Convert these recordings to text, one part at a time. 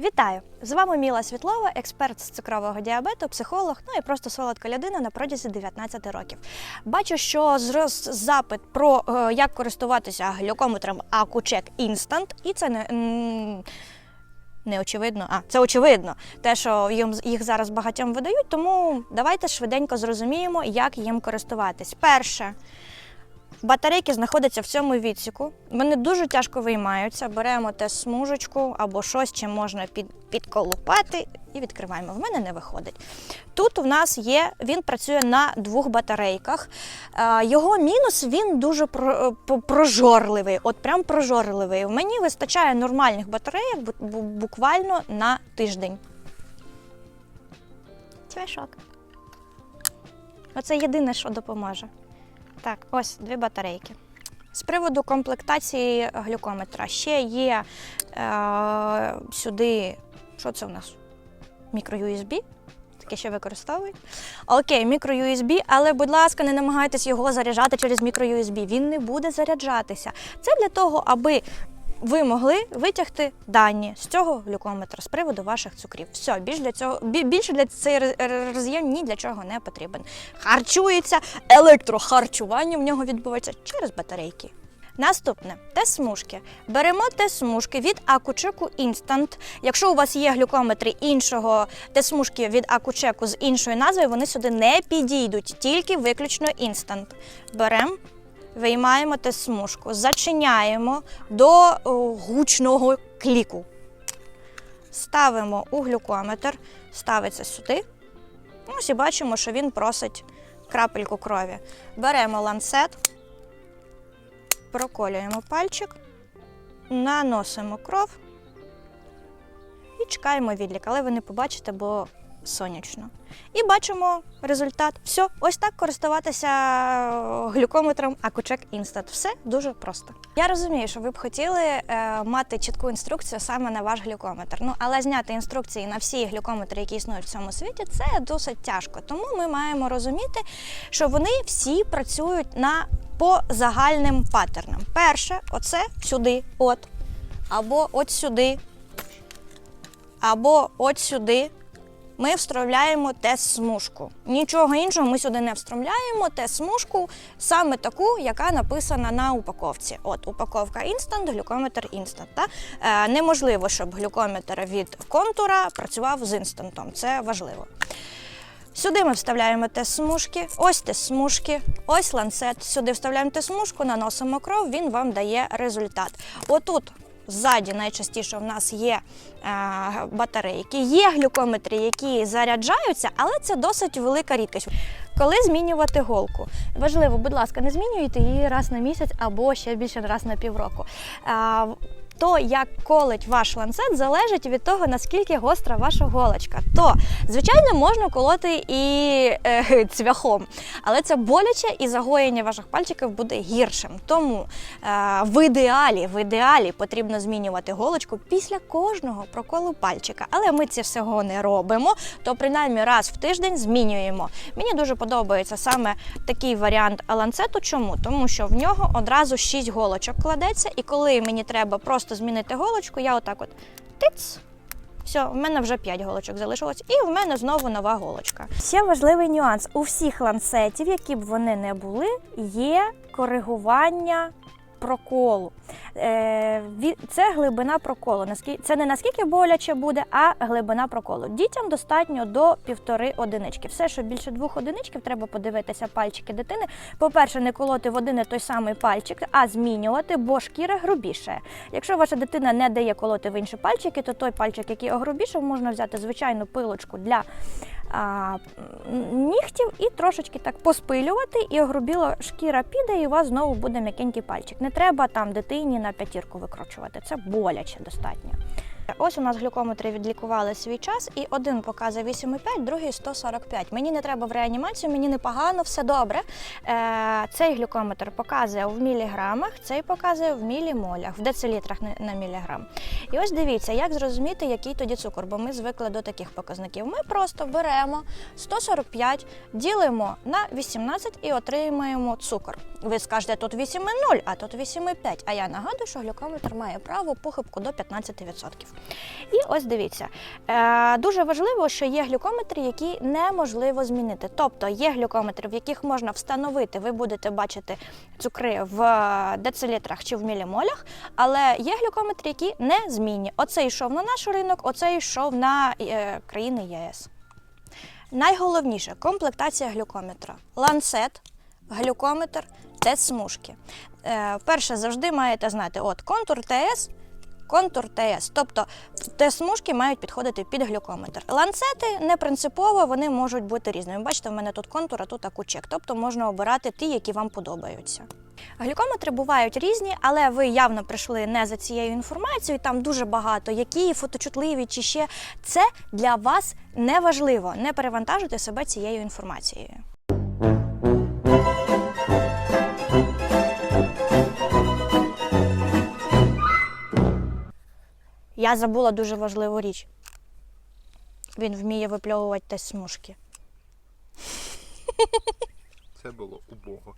Вітаю! З вами Міла Світлова, експерт з цукрового діабету, психолог, ну і просто солодка людина на протязі 19 років. Бачу, що зрос запит про е, як користуватися глюкометром Акучек Instant, і це не. Не очевидно, а це очевидно, те, що їм їх зараз багатьом видають, тому давайте швиденько зрозуміємо, як їм користуватись. Перше, Батарейки знаходяться в цьому відсіку. Вони дуже тяжко виймаються. Беремо те смужечку або щось, чим можна під, підколупати, і відкриваємо. В мене не виходить. Тут у нас є, він працює на двох батарейках. Е, Його мінус він дуже прожорливий. От прям прожорливий. В мені вистачає нормальних батарейок бу- бу- буквально на тиждень. Цвяшок. Оце єдине, що допоможе. Так, ось дві батарейки. З приводу комплектації глюкометра ще є е, сюди. Що це у нас? Мікро-USB. Таке ще використовують. Окей, мікро-USB, але, будь ласка, не намагайтесь його заряджати через мікро-USB. Він не буде заряджатися. Це для того, аби ви могли витягти дані з цього глюкометра з приводу ваших цукрів. Все, більш для цього більше для цей роз- роз- роз'єм ні для чого не потрібен. Харчується електрохарчування в нього відбувається через батарейки. Наступне тест-смужки. Беремо тест-смужки від Акучеку Instant. Якщо у вас є глюкометри іншого тест-смужки від Акучеку з іншою назвою, вони сюди не підійдуть, тільки виключно Instant. Беремо, виймаємо тест-смужку, зачиняємо до гучного кліку. Ставимо у глюкометр, ставиться сюди. Ось і бачимо, що він просить крапельку крові. Беремо ланцет, проколюємо пальчик, наносимо кров і чекаємо відлік, але ви не побачите, бо сонячно. І бачимо результат. Все, ось так користуватися е, глюкометром Акучек Instant. Все дуже просто. Я розумію, що ви б хотіли е, мати чітку інструкцію саме на ваш глюкометр. Ну але зняти інструкції на всі глюкометри, які існують в цьому світі, це досить тяжко. Тому ми маємо розуміти, що вони всі працюють на по загальним паттернам. Перше, оце сюди, от, або от сюди, або от сюди. Ми встромляємо тест-смужку. Нічого іншого ми сюди не встромляємо. Тест-смужку саме таку, яка написана на упаковці. От упаковка Instant, глюкометр. Та? Е, неможливо, щоб глюкометр від контура працював з інстантом. Це важливо. Сюди ми вставляємо тест-смужки, ось тест-смужки, ось ланцет. Сюди вставляємо тест-смужку, наносимо кров, він вам дає результат. Отут ззаді найчастіше в нас є е, батарейки, є глюкометри, які заряджаються, але це досить велика рідкість. Коли змінювати голку? Важливо, будь ласка, не змінюйте її раз на місяць або ще більше раз на півроку. То, як колить ваш ланцет, залежить від того, наскільки гостра ваша голочка. То, звичайно, можна колоти і е, цвяхом, але це боляче і загоєння ваших пальчиків буде гіршим. Тому е, в ідеалі, в ідеалі потрібно змінювати голочку після кожного проколу пальчика. Але ми це всього не робимо, то принаймні раз в тиждень змінюємо. Мені дуже подобається саме такий варіант ланцету. Чому? Тому що в нього одразу 6 голочок кладеться, і коли мені треба просто змінити голочку, я отак от тиц. Все, в мене вже 5 голочок залишилось, і в мене знову нова голочка. Ще важливий нюанс: у всіх ланцетів, які б вони не були, є коригування проколу. Е, це глибина проколу. Це не наскільки боляче буде, а глибина проколу. Дітям достатньо до півтори одинички. Все, що більше двох одиничків, треба подивитися пальчики дитини. По-перше, не колоти в один і той самий пальчик, а змінювати, бо шкіра грубіше. Якщо ваша дитина не дає колоти в інші пальчики, то той пальчик, який огрубішав, можна взяти звичайну пилочку для нігтів і трошечки так поспилювати, і огрубіла шкіра піде, і у вас знову буде м'якенький пальчик. Не треба там дитині на п'ятірку викручувати. Це боляче достатньо. Ось у нас глюкометри відлікували свій час, і один показує 8,5, другий 145. Мені не треба в реанімацію, мені непогано, все добре. Е, цей глюкометр показує в міліграмах, цей показує в мілімолях, в децилітрах на міліграм. І ось дивіться, як зрозуміти, який тоді цукор, бо ми звикли до таких показників. Ми просто беремо 145, ділимо на 18 і отримаємо цукор. Ви скажете, тут 8,0, а тут 8,5. А я нагадую, що глюкометр має право похибку до 15%. І ось дивіться, е, дуже важливо, що є глюкометри, які неможливо змінити. Тобто є глюкометри, в яких можна встановити, ви будете бачити цукри в децилітрах чи в мілімолях, але є глюкометри, які не змінні. Оцей йшов на наш ринок, оцей йшов на е, країни ЄС. Найголовніше комплектація глюкометра. Ланцет, глюкометр, тест-смужки. Е, перше завжди маєте знати: от контур ТС, контур ТС. Тобто тест-смужки мають підходити під глюкометр. Ланцети не принципово, вони можуть бути різними. Бачите, в мене тут контур, а тут акучек. Тобто можна обирати ті, які вам подобаються. Глюкометри бувають різні, але ви явно прийшли не за цією інформацією. Там дуже багато, які фоточутливі чи ще це для вас не важливо. Не перевантажуйте себе цією інформацією. Я забула дуже важливу річ. Він вміє випльовувати тест смужки. Це було убого.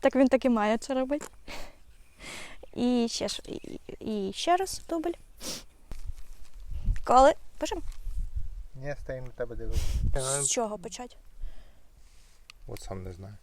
Так він так і має це робити. І ще, ж- і, і ще раз дубль. Коли. Пишемо? Ні, стоїмо на тебе дивимося. З чого почати? От сам не знаю.